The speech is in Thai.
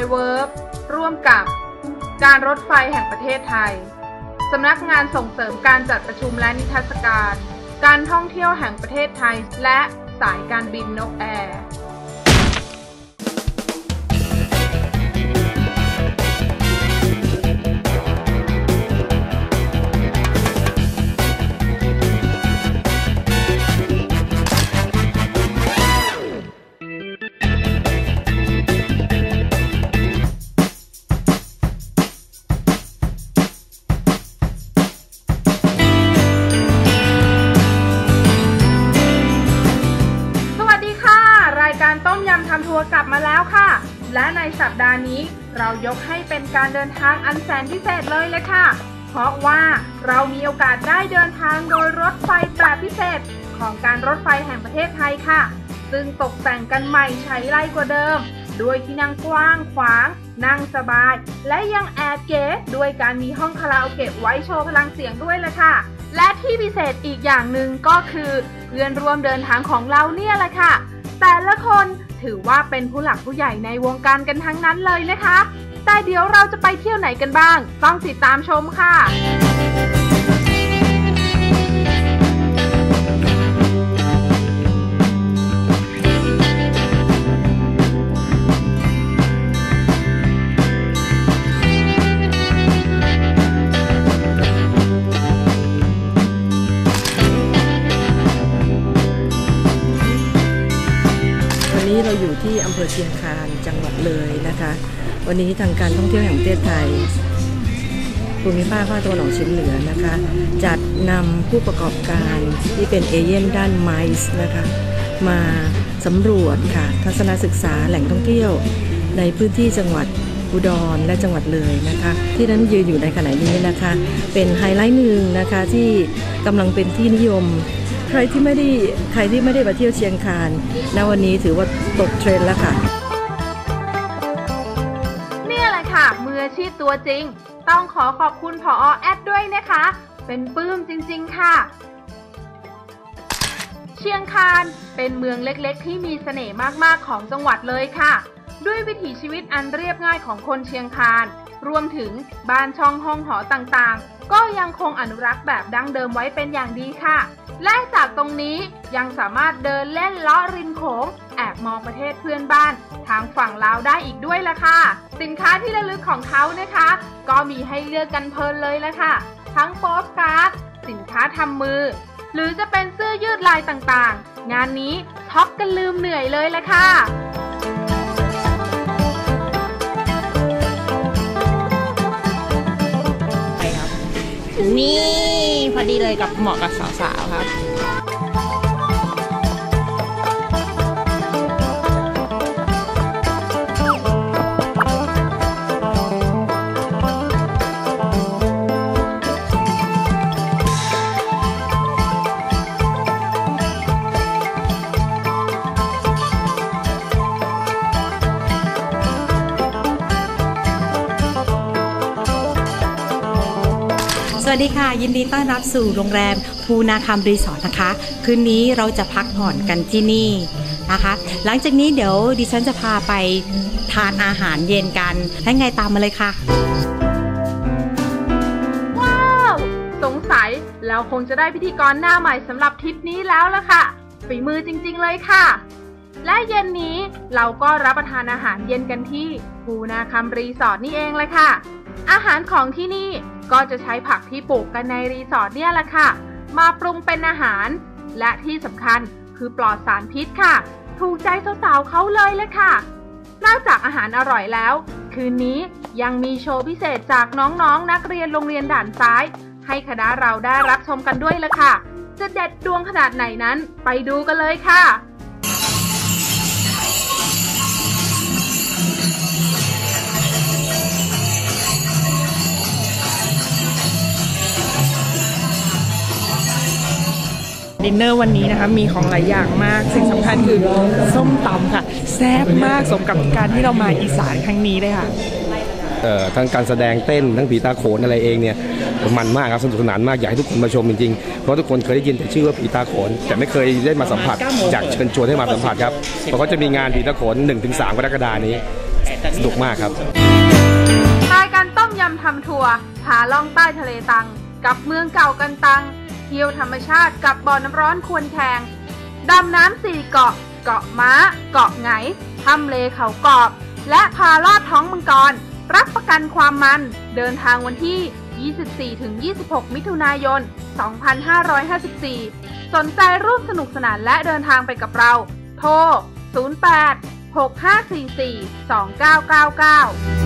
y Work ร่วมกับ การรถไฟแห่งประเทศไทย สำนักงานส่งเสริมการจัดประชุมและนิทรรศการ การท่องเที่ยวแห่งประเทศไทย และสายการบินนกแอร์ และในสัปดาห์นี้เรายกให้เป็นการเดินทางอันแสนพิเศษเลยเลยค่ะ เพราะว่าเรามีโอกาสได้เดินทางโดยรถไฟแบบพิเศษ ของการรถไฟแห่งประเทศไทยค่ะ ซึ่งตกแต่งกันใหม่ใช้ไรกว่าเดิม ด้วยที่นั่งกว้างขวาง นั่งสบาย และยังแอบเก๋ด้วยการมีห้องคาราโอเกะไว้โชว์พลังเสียงด้วยเลยค่ะ และที่พิเศษอีกอย่างหนึ่งก็คือ เพื่อนร่วมเดินทางของเราเนี่ยแหละค่ะ แต่ละคนถือว่าเป็นผู้หลักผู้ใหญ่ในวงการกันทั้งนั้นเลยนะคะ แต่เดี๋ยวเราจะไปเที่ยวไหนกันบ้าง ต้องติดตามชมค่ะ นี้เราอยู่ที่อำเภอเชียงคานจังหวัดเลยนะคะ วันนี้ทางการท่องเที่ยวแห่งประเทศไทยภูมิภาคภาคตะวันออกเฉียงเหนือนะคะ จัดนำผู้ประกอบการที่เป็นเอเย่นด้านไมซ์นะคะ มาสำรวจค่ะ ทัศนศึกษาแหล่งท่องเที่ยวในพื้นที่จังหวัดอุดรและจังหวัดเลยนะคะ ที่นั้นยืนอยู่ในขณะนี้นะคะ เป็นไฮไลท์หนึ่งนะคะที่กำลังเป็นที่นิยม ใครที่ไม่ได้ใครที่ไม่ได้มาเที่ยวเชียงคานณวันนี้ถือว่าตกเทรนด์แล้วค่ะ เนี่ยแหละค่ะ มืออาชีพตัวจริง ต้องขอขอบคุณผอแอดด้วยนะคะ เป็นปลื้มจริง ๆ ค่ะ เชียงคานเป็นเมืองเล็กๆ ที่มีเสน่ห์มากๆของจังหวัดเลยค่ะ ด้วยวิถีชีวิตอันเรียบง่ายของคนเชียงคาน รวมถึงบ้านช่องห้องหอต่างๆ ก็ยังคงอนุรักษ์แบบดั้งเดิมไว้เป็นอย่างดีค่ะและจากตรงนี้ยังสามารถเดินเล่นเลาะริมโขงแอบมองประเทศเพื่อนบ้าน ทางฝั่งลาวได้อีกด้วยละค่ะ สินค้าที่ระลึกของเขานะคะ ก็มีให้เลือกกันเพลินเลยละค่ะ ทั้งโปสการ์ดสินค้าทำมือ หรือจะเป็นเสื้อยืดลายต่างๆ งานนี้ช็อปกันลืมเหนื่อยเลยละค่ะ นี่พอดีเลยกับเหมาะกับสาวๆครับ สวัสดีค่ะ ยินดีต้อนรับสู่โรงแรมภูนาคำรีสอร์ทนะคะ คืนนี้เราจะพักผ่อนกันที่นี่นะคะ หลังจากนี้เดี๋ยวดิฉันจะพาไปทานอาหารเย็นกันและไงตามมาเลยค่ะ ว้าว สงสัยเราคงจะได้พิธีกรหน้าใหม่สำหรับทริปนี้แล้วละค่ะ ฝีมือจริงๆเลยค่ะ และเย็นนี้เราก็รับประทานอาหารเย็นกันที่ภูนาคำรีสอร์ทนี่เองเลยค่ะ อาหารของที่นี่ก็จะใช้ผักที่ปลูกกันในรีสอร์ทเนี่ยแหละค่ะ มาปรุงเป็นอาหาร และที่สำคัญคือปลอดสารพิษค่ะ ถูกใจสาวๆเขาเลยเลยค่ะ นอกจากอาหารอร่อยแล้ว คืนนี้ยังมีโชว์พิเศษจากน้องๆนนักเรียนโรงเรียนด่านซ้าย ให้คณะเราได้รับชมกันด้วยละค่ะ จะเด็ดดวงขนาดไหนนั้นไปดูกันเลยค่ะ ดินเนอร์วันนี้นะคะ มีของหลายอย่างมาก สิ่งสำคัญคือส้มตำค่ะ แซ่บมากสมกับการที่เรามาอีสานครั้งนี้เลยค่ะเอ่อทั้งการแสดงเต้นทั้งผีตาโขนอะไรเองเนี่ยมันมากครับสนุกสนานมากอยากให้ทุกคนมาชมจริงๆเพราะทุกคนเคยได้ยินแต่ชื่อว่าผีตาโขน แต่ไม่เคยได้มาสัมผัสอยากเชิญชวนให้มาสัมผัสครับเพราะเขาจะมีงานผีตาโขน 1-3กรกฎานี้สนุกมากครับรายการต้มยำทำทัวร์พาล่องใต้ทะเลตังกับเมืองเก่ากันตัง เที่ยวธรรมชาติกับบ่อน้ำร้อนควรแทง ดำน้ำสี่เกาะ เกาะม้า เกาะไหงทำเลเขากรอบ และพาลอดท้องมังกร รับประกันความมัน เดินทางวันที่ 24-26 มิถุนายน 2554 สนใจร่วมสนุกสนานและเดินทางไปกับเรา โทร 08 6544 2999